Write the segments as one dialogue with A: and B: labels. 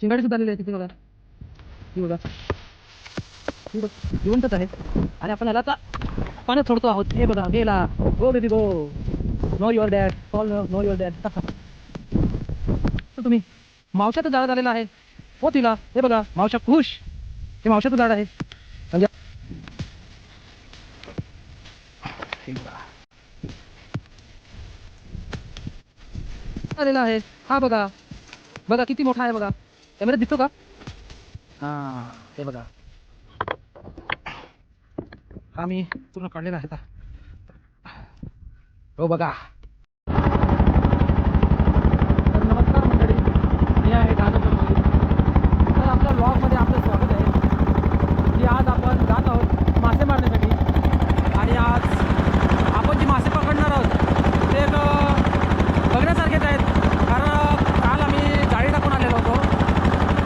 A: शिंगाडे सुद्धा आलेले आहे तिथे बघा. ही बघा. ही बघ जिवंतच आहे आणि आपण ह्याला आता पाण्यात सोडतो आहोत. हे बघा गेला go baby go know your dad call know your dad तर तुम्ही मावशाचं झाड झालेलं आहे. हो तिला. हे बघा मावशा खुश. हे मावशाचं झाड आहे. म्हणजे आलेला आहे. हा बघा. बघा किती मोठा आहे बघा. कॅमेरा दिसतो का? हा हे बघा. हा मी पूर्ण काढलेला आहे आता. हो बघा. तर नमस्कार मंडळी. मी आहे दादा चौधरी तर आपल्या ब्लॉगमध्ये आपलं स्वागत आहे. की आज आपण जात आहोत मासे मारण्यासाठी आणि आज आपण जे मासे पकडणार आहोत ते एक अं, बघण्यासारखेच आहेत कारण काल आम्ही जाळी टाकून आलेलो होतो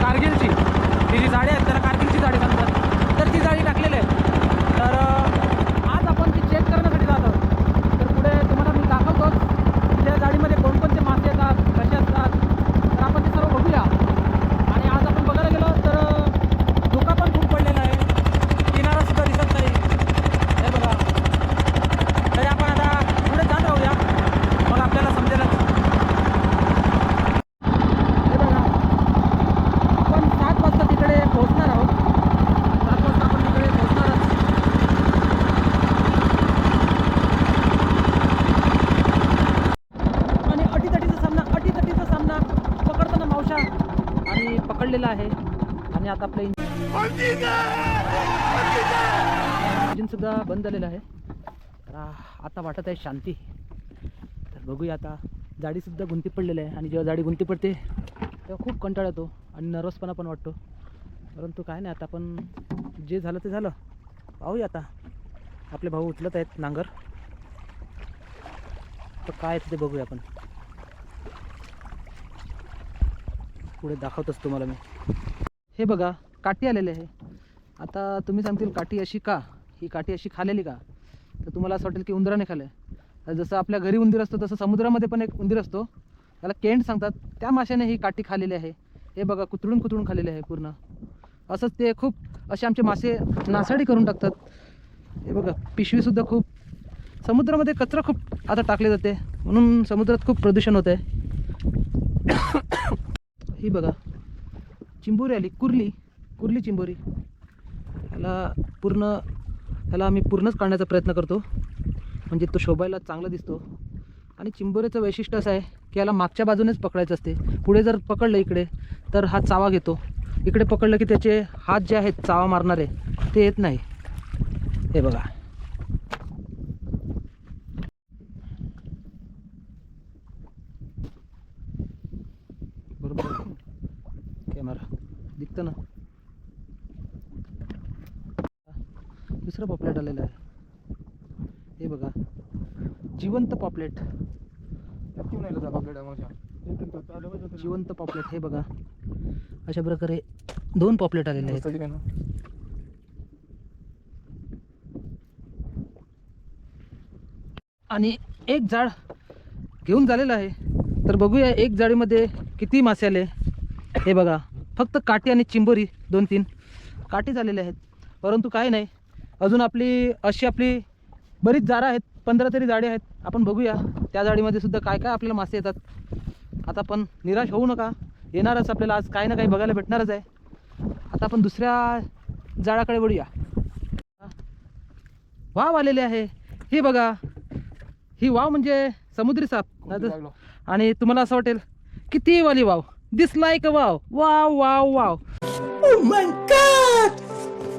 A: कारगिलची ही जी जाळी आहेत त्याला कारगिलची जाळी म्हणतात टाकलेले आहे. तर अं, आज आपण ती चेक करण्यासाठी जात आहोत तर पुढे तुम्हाला मी दाखवतोच की त्या जाळीमध्ये कोणकोणते मासे येतात कसे असतात तर आपण ते सर्व बघूया आणि आज आपण बघायला गेलो तर अं, धोका पण खूप पडलेला आहे किनारा सुद्धा दिसत नाही हे बघा तरी आपण आता पुढे जात राहूया मग आपल्याला समजेलच हे बघा आपण सात वाजता तिकडे पोहोचणार आहोत सात वाजता आपण तिकडे पोहोचणारच आणि अटीतटीचा सामना अटीतटीचा सामना पकडताना मावशा आणि आहे. आणि आता आपलं इंजिन सुद्धा बंद झालेलं आहे. तर आता वाटत आहे शांती. तर बघूया आता. जाडीसुद्धा गुंती पडलेली आहे. आणि जेव्हा जाडी गुंती पडते तेव्हा खूप कंटाळा येतो आणि नर्वसपणा पण वाटतो. परंतु काय नाही आता आपण जे झालं ते झालं. पाहूया आता. आपले भाऊ उचलत आहेत नांगर. तर काय आहे ते बघूया आपण. पुढे दाखवतच तुम्हाला मी. हे बघा काठी आलेले आहे. आता तुम्ही सांगतील काठी अशी का? ही काठी अशी खालेली का? तर तुम्हाला असं वाटेल की उंदराने खाल्लं जसं आपल्या घरी उंदीर असतो तसं समुद्रामध्ये पण एक उंदीर असतो. त्याला केंट सांगतात त्या माशाने ही काठी खालेली आहे. हे बघा कुतळून कुतळून खालेले आहे पूर्ण. असंच ते खूप असे आमचे मासे नासाडी करून टाकतात. हे बघा पिशवीसुद्धा खूप. समुद्रामध्ये कचरा खूप आता टाकले जाते. म्हणून समुद्रात खूप प्रदूषण होत आहे ही बघा. चिंबोरी आली. कुर्ली. कुर्ली चिंबोरी. ह्याला पूर्ण ह्याला आम्ही पूर्णच काढण्याचा प्रयत्न करतो. म्हणजे तो शोभायला चांगला दिसतो. आणि चिंबोरीचं वैशिष्ट्य असं आहे की याला मागच्या बाजूनेच पकडायचं असते. पुढे जर पकडलं इकडे तर हा चावा घेतो. इकडे पकडलं की त्याचे हात जे आहेत चावा मारणारे ते येत नाही. हे बघा बरोबर कॅमेरा दिसतं ना आलेलं आहे. हे बघा. जिवंत पॉपलेट. जिवंत पॉपलेट हे बघा. अशा प्रकारे दोन पॉपलेट आलेले आहेत. आणि एक जाळ घेऊन झालेलं आहे. तर बघूया एक जाळीमध्ये किती मासे आले. हे बघा. फक्त काठी आणि चिंबोरी दोन तीन काठी झालेले आहेत. परंतु काही नाही. अजून आपली अशी आपली बरीच जाळं आहेत पंधरा तरी जाळी आहेत. आपण बघूया त्या जाळीमध्ये सुद्धा काय काय आपल्याला मासे येतात. आता आपण निराश होऊ नका. येणारच आपल्याला आज काही ना काही बघायला भेटणारच आहे. आता आपण दुसऱ्या जाळाकडे वळूया. वाव आलेले आहे. ही बघा. ही वाव म्हणजे समुद्री साप. आणि तुम्हाला असं वाटेल किती वाली wow. This like a wow wow wow. Wow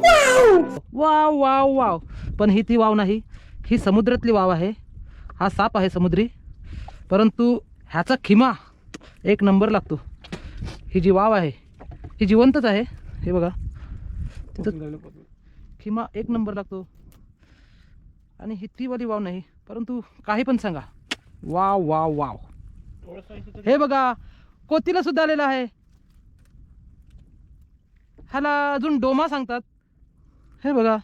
A: wow! Wow wow पण ही ती वाव नाही. ही समुद्रातली वाव आहे. हा साप आहे समुद्री. परंतु ह्याचा खिमा एक नंबर लागतो. ही जी वाव आहे ही जिवंतच आहे. हे बघा. तिथं खिमा एक नंबर लागतो. आणि ही ती वाली वाव नाही. परंतु काही पण सांगा. Wow wow wow. हे बघा. कोतीला सुद्धा आलेला आहे. ह्याला अजून डोमा सांगतात. हे बघा.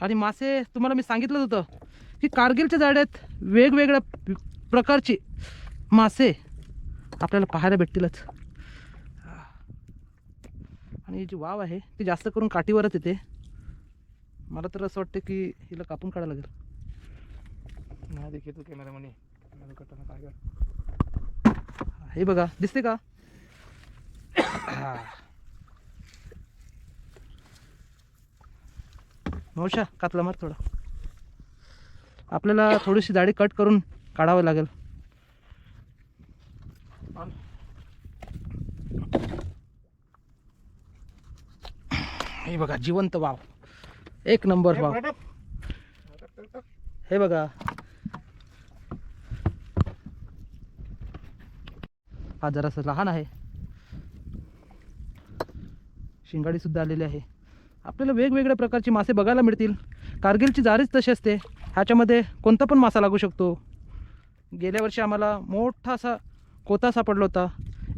A: आणि मासे तुम्हाला मी सांगितलं होतं. की कारगिलच्या जाड्यात वेगवेगळ्या प्रकारचे मासे आपल्याला पाहायला भेटतीलच. आणि जी वाव आहे ती जास्त करून काठीवरच येते. मला तर असं वाटतं की हिला कापून काढायला लागेल.
B: नाही देखील तू काय
A: हे बघा दिसते का? मावशा कातला मार थोडा. आपल्याला थोडीशी जाडी कट करून काढावं लागेल. हे बघा जिवंत वाव. एक नंबर वाव. हे बघा. हा जरासा लहान आहे. शिंगाडी सुद्धा आलेली आहे. आपल्याला वेगवेगळ्या प्रकारचे मासे बघायला मिळतील. कारगिलची जारीच तशी असते. ह्याच्यामध्ये कोणता पण मासा लागू शकतो. गेल्या वर्षी आम्हाला मोठा असा कोता सापडला होता.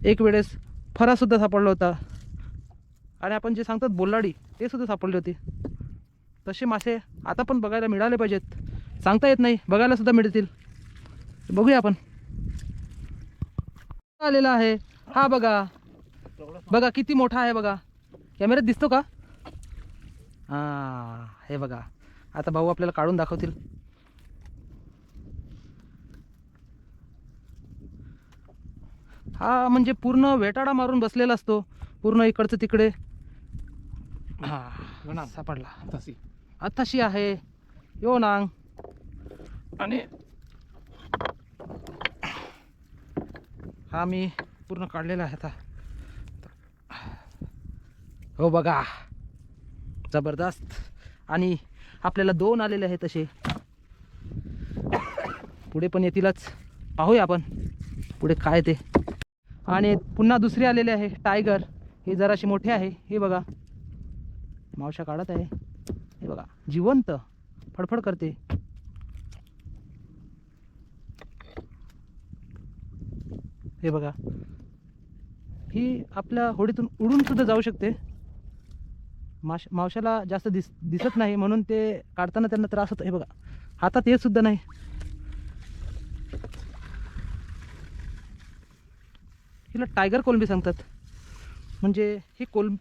A: एक वेळेस फरासुद्धा सापडला होता. आणि आपण जे सांगतात बोल्लाडी ते सुद्धा सापडले होते. तसे मासे आता पण बघायला मिळाले पाहिजेत. सांगता येत नाही बघायला सुद्धा मिळतील. बघूया आपण. आलेला आहे. हा बघा. बघा किती मोठा आहे बघा. कॅमेऱ्यात दिसतो का? हां हे बघा. आता भाऊ आपल्याला काढून दाखवतील. हा म्हणजे पूर्ण वेटाडा मारून बसलेला असतो. पूर्ण इकडचं तिकडे. हा सापडला.
B: तशी
A: आताशी आहे. यो नांग. आणि हा मी पूर्ण काढलेला आहे आता. हो बघा. जबरदस्त. आणि आपल्याला दोन आलेले आहेत तसे. पुढे पण येतीलच. पाहूया आपण. पुढे काय ते. आणि पुन्हा दुसरे आलेले आहे टायगर. हे जराशी मोठे आहे. हे बघा. मावशा काढत आहे. हे बघा. जिवंत. फडफड करते. हे बघा. ही आपल्या होडीतून उडून सुद्धा जाऊ शकते. माश मावशाला जास्त दिस दिसत नाही म्हणून ते काढताना त्यांना त्रास होतो. हे बघा. हातात येत सुद्धा नाही. हिला टायगर कोलंबी सांगतात. म्हणजे ही कोल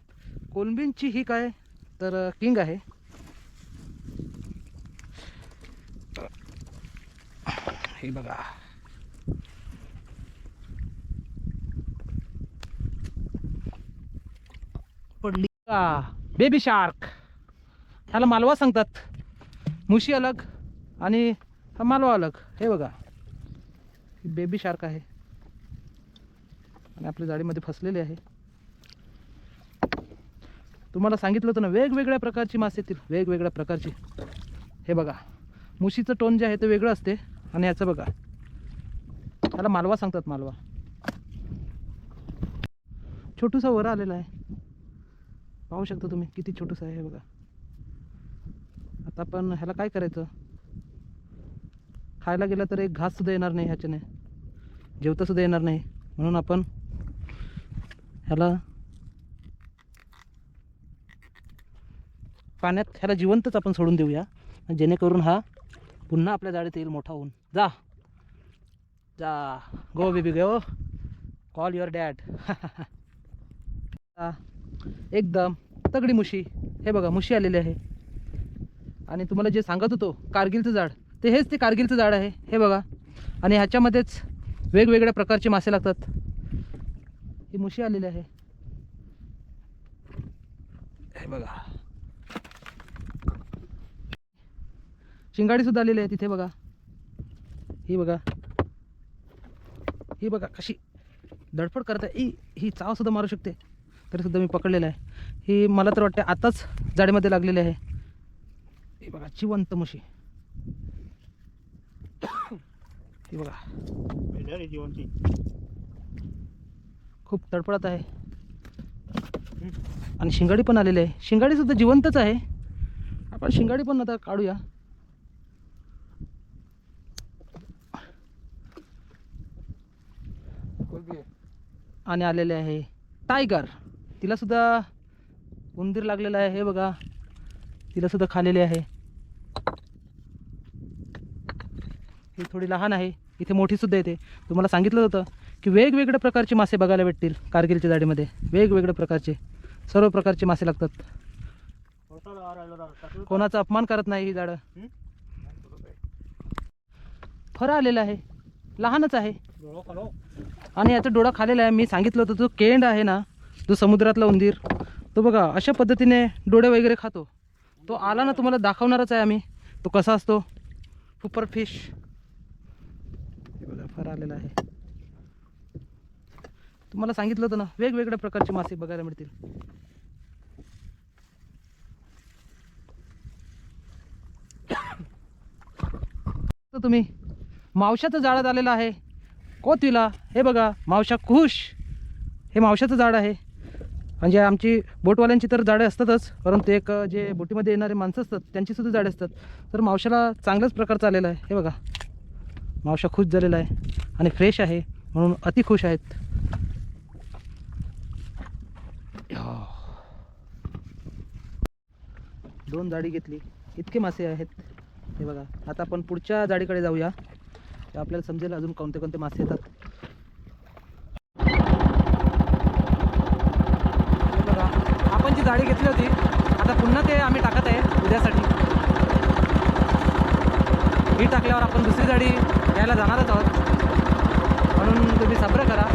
A: कोलंबींची ही काय तर किंग आहे. हे बघा. पडली का? बेबी शार्क ह्याला मालवा सांगतात. मुशी अलग आणि हा मालवा अलग. हे बघा. बेबी शार्क आहे. आणि आपल्या जाळीमध्ये फसलेले आहे. तुम्हाला सांगितलं होतं ना वेगवेगळ्या प्रकारची मासे येतील. वेगवेगळ्या प्रकारची. हे बघा. मुशीचं टोन जे आहे ते वेगळं असते. आणि याचं बघा. त्याला मालवा सांगतात मालवा. छोटूसा वर आलेला आहे. पाहू शकता तुम्ही किती छोटंसं आहे बघा. आता आपण ह्याला काय करायचं? खायला गेलं तर एक घाससुद्धा येणार नाही ह्याच्याने. जेवतासुद्धा येणार नाही. म्हणून आपण ह्याला पाण्यात ह्याला जिवंतच आपण सोडून देऊया. जेणेकरून हा पुन्हा आपल्या जाळीत येईल मोठा होऊन. जा. जा. Go baby go call your dad एकदम. तगडी मुशी. हे बघा मुशी आलेली आहे. आणि तुम्हाला जे सांगत होतो कारगिलचं झाड ते हेच ते कारगिलचं झाड आहे. हे बघा. आणि ह्याच्यामध्येच वेगवेगळ्या प्रकारचे मासे लागतात. ही मुशी आलेली आहे. हे बघा. शिंगाडी सुद्धा आलेली आहे तिथे बघा. ही बघा. ही बघा कशी धडपड करत आहे. ही ही चावसुद्धा मारू शकते. तरीसुद्धा मी पकडलेलं आहे. ही मला तर वाटते आताच जाडीमध्ये लागलेली आहे. ही बघा जिवंत मुशी ही बघा. खूप तडफडत आहे. आणि शिंगाडी पण आलेली आहे. शिंगाडी सुद्धा जिवंतच आहे. आपण शिंगाडी पण आता काढूया. आणि आलेले आहे टायगर. तिला सुद्धा उंदीर लागलेला आहे हे बघा. तिला सुद्धा खालेले आहे. ही थोडी लहान आहे. इथे मोठी सुद्धा येते. तुम्हाला सांगितलं होतं की वेगवेगळ्या प्रकारचे मासे बघायला भेटतील कारगिलच्या जाडीमध्ये. वेगवेगळ्या प्रकारचे सर्व प्रकारचे मासे लागतात. कोणाचा अपमान करत नाही ही झाडं. फरं आलेलं आहे. लहानच आहे. आणि याचा डोळा खालेला आहे. मी सांगितलं होतं तो केंड आहे ना जो समुद्रातला उंदीर. तो बघा अशा पद्धतीने डोळे वगैरे खातो. तो आला ना तुम्हाला दाखवणारच आहे आम्ही. तो कसा असतो? सुपर फिश बघा फार आलेला आहे. तुम्हाला सांगितलं होतं ना वेगवेगळ्या प्रकारचे मासे बघायला मिळतील. तर तुम्ही मावशाचं झाडात आलेलं आहे. कोतविला हे बघा मावशा खुश. हे मावशाचं झाड आहे. म्हणजे आमची बोटवाल्यांची तर जाडे असतातच परंतु एक जे बोटीमध्ये येणारे माणसं असतात त्यांची सुद्धा असतात. तर मावशाला चांगल्याच प्रकारचा आलेला आहे. हे बघा. मावशा खुश झालेला आहे आणि फ्रेश आहे म्हणून अति खुश आहेत. दोन जाडी घेतली. इतके मासे आहेत. हे बघा. आता आपण पुढच्या जाडीकडे जाऊया. आपल्याला समजेल अजून कोणते कोणते मासे येतात हे बघा आपण जी जाळी घेतली होती. आता पुन्हा ते आम्ही टाकत आहे उद्यासाठी. ही टाकल्यावर आपण दुसरी जाळी घ्यायला जाणारच आहोत. म्हणून तुम्ही सब्र करा.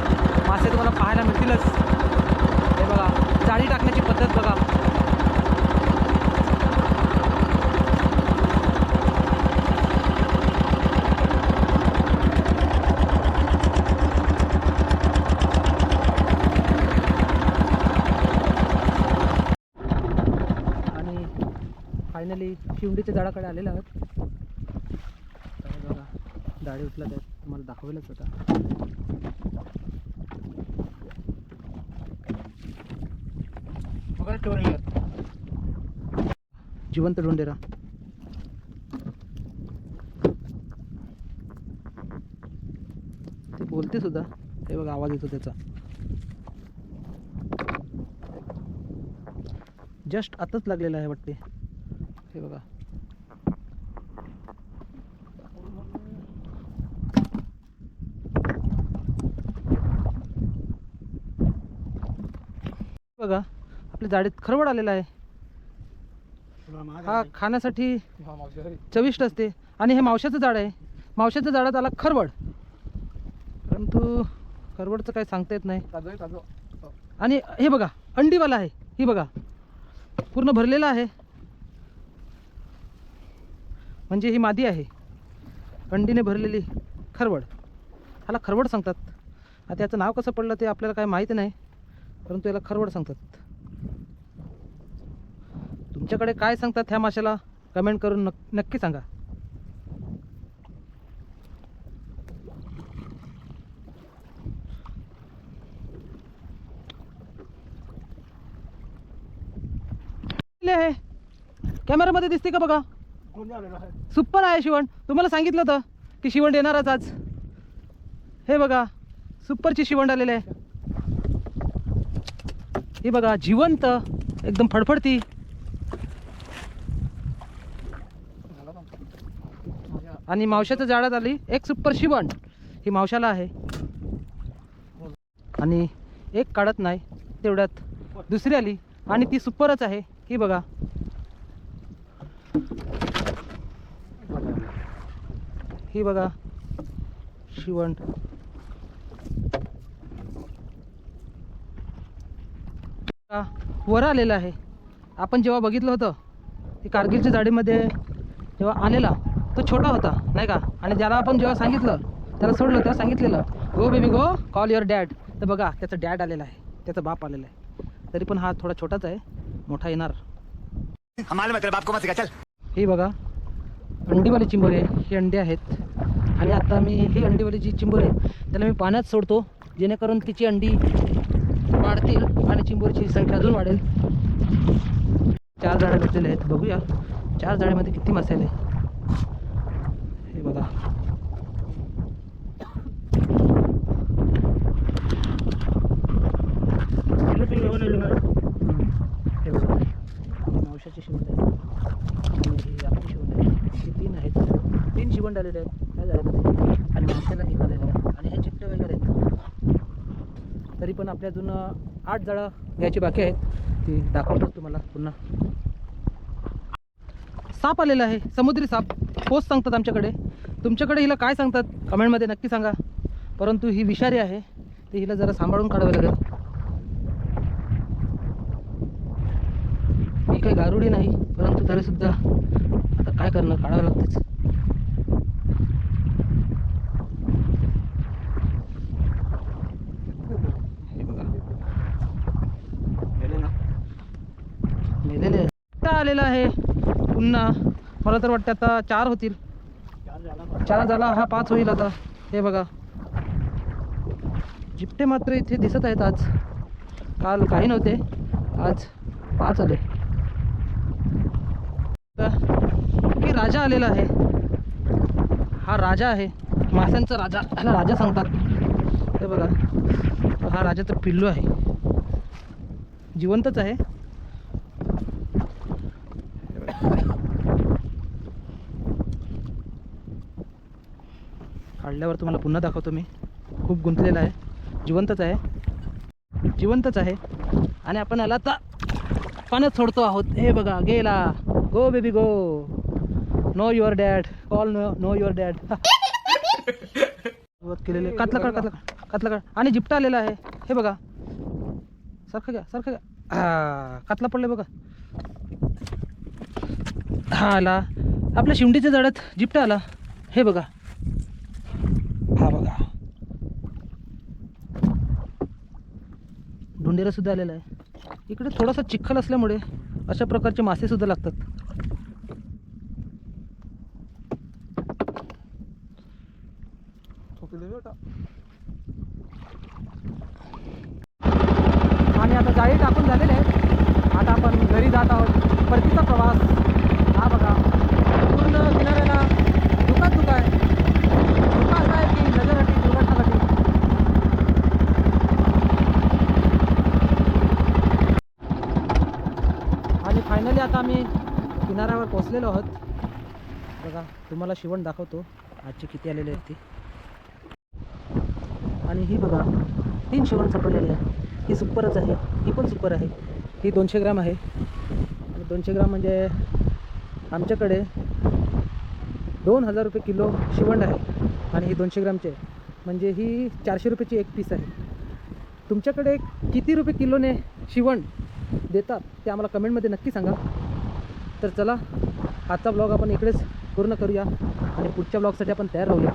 A: मासे तुम्हाला पाहायला मिळतीलच. हे बघा जाळी टाकण्याची पद्धत बघा आणि फायनली शिवंडीच्या झाडाकडे आलेलं आहोत. बघा डाळी उठला त्यात तुम्हाला दाखवेलच होता जिवंत डोंडेरा. ते बोलते सुद्धा. हे बघा आवाज येतो त्याचा. जस्ट आताच लागलेला आहे वाटते. हे बघा. बघा आपल्या जाडीत खरवड आलेला आहे. हा खाण्यासाठी चविष्ट असते. आणि हे मावशाचं झाड आहे. मावशाच्या झाडात आला खरवड. परंतु खरवडचं काही सांगता येत नाही. आणि हे बघा अंडीवाला आहे. ही बघा. पूर्ण भरलेला आहे. म्हणजे ही मादी आहे. अंडीने भरलेली खरवड. ह्याला खरवड सांगतात. आता याचं नाव कसं पडलं ते आपल्याला काय माहीत नाही परंतु याला खरवड सांगतात. तुमच्याकडे काय सांगतात ह्या माशाला कमेंट करून नक नक्की सांगा. आहे. कॅमेरामध्ये दिसते का बघा? सुपर आहे शिवण. तुम्हाला सांगितलं होतं की शिवण येणारच आज. हे बघा सुपरची शिवण आलेली आहे. हे बघा जिवंत एकदम फडफडती. आणि मावशाच्या झाडात आली एक सुपर शिवण. ही मावशाला आहे. आणि एक काढत नाही तेवढ्यात दुसरी आली. आणि ती सुपरच आहे. ही बघा. ही बघा. शिवण. वर आलेला आहे. आपण जेव्हा बघितलं होतं की कारगिलच्या जाडीमध्ये जेव्हा आलेला तो छोटा होता नाही का? आणि ज्याला आपण जेव्हा सांगितलं त्याला सोडलं तेव्हा सांगितलेलं go baby go call your dad तर बघा त्याचं डॅड आलेला आहे. त्याचा बाप आलेला आहे. तरी पण हा थोडा छोटाच आहे. मोठा येणार. ही बघा अंडीवाली आहे ही अंडी आहेत. आणि आता मी ही अंडीवाली जी चिंबोर आहे त्याला मी पाण्यात सोडतो जेणेकरून तिची अंडी वाढतील आणि चिंबोरीची संख्या अजून वाढेल. चार झाडे भेटलेले आहेत बघूया. चार झाडामध्ये किती मसाले हे बघा हे बघा ही मावशाची शिवण आहे आणि ही आपली शिवण आहे ही तीन आहेत तीन शिवण आलेले आहेत. ह्या झाडामध्ये आणि मावशाला निघालेले आहेत आणि हे चिपटे वगैरे आहेत. तरी पण आपल्या अजून आठ जाळं घ्यायची बाकी आहेत. ती दाखवतोच तुम्हाला पुन्हा. साप आलेला आहे. समुद्री साप. पोच सांगतात आमच्याकडे. तुमच्याकडे हिला काय सांगतात? कमेंटमध्ये नक्की सांगा. परंतु ही विषारी आहे. ते हिला जरा सांभाळून काढावं लागेल. ही काही गारुडी नाही परंतु तरीसुद्धा आता काय करणं? काढावं लागतेच हे बघा मेलेले आता आलेला आहे पुन्हा मला तर वाटतं आता चार होतील. चार झाला हा पाच होईल आता. हे बघा. जिपटे मात्र इथे दिसत आहेत आज. काल काही नव्हते. आज पाच आले. की राजा आलेला आहे. हा राजा आहे. माशांचा राजा. ह्याला राजा सांगतात. हे बघा. हा राजाचं पिल्लू आहे. जिवंतच आहे. काढल्यावर तुम्हाला पुन्हा दाखवतो मी. खूप गुंतलेला आहे. जिवंतच आहे. जिवंतच आहे. आणि आपण याला आता पाण्यात सोडतो आहोत. हे बघा गेला. Go baby go know your dad call no know your dad केलेली कातला काढ कातला कातला काढ. आणि जिपटा आलेला आहे. हे बघा. सारखं घ्या सारखं घ्या. हा कातला पडले बघा. हा आला. आपल्या शिवडीच्या झाडात जिपटा आला. हे बघा हा बघा ढुंडेरासुद्धा आलेला आहे. इकडे थोडासा चिखल असल्यामुळे अशा प्रकारचे मासेसुद्धा लागतात. आणि आता जाळी टाकून झालेले आहेत. आता आपण घरी जात आहोत. परतीचा प्रवास. हा बघा. पूर्ण किनाऱ्याला धुकाच धुका आहे धुका असा आहे की नजरअटी दुर्घटनासाठी आणि फायनली आता आम्ही किनाऱ्यावर पोचलेलो आहोत. बघा तुम्हाला शिवण दाखवतो. आजचे किती आलेले आहेत ती. आणि ही बघा तीन शिवण सापडलेली आहे. ही सुपरच आहे. ही पण सुपर आहे. ही दोनशे ग्राम आहे. आणि दोनशे ग्राम म्हणजे आमच्याकडे दोन हजार रुपये किलो शिवण आहे. आणि ही दोनशे ग्रामची. आहे म्हणजे ही चारशे रुपयाची एक पीस आहे. तुमच्याकडे किती रुपये किलोने शिवण देतात ते आम्हाला कमेंटमध्ये नक्की सांगा. तर चला आजचा ब्लॉग आपण इकडेच पूर्ण करूया आणि पुढच्या ब्लॉगसाठी आपण तयार राहूया.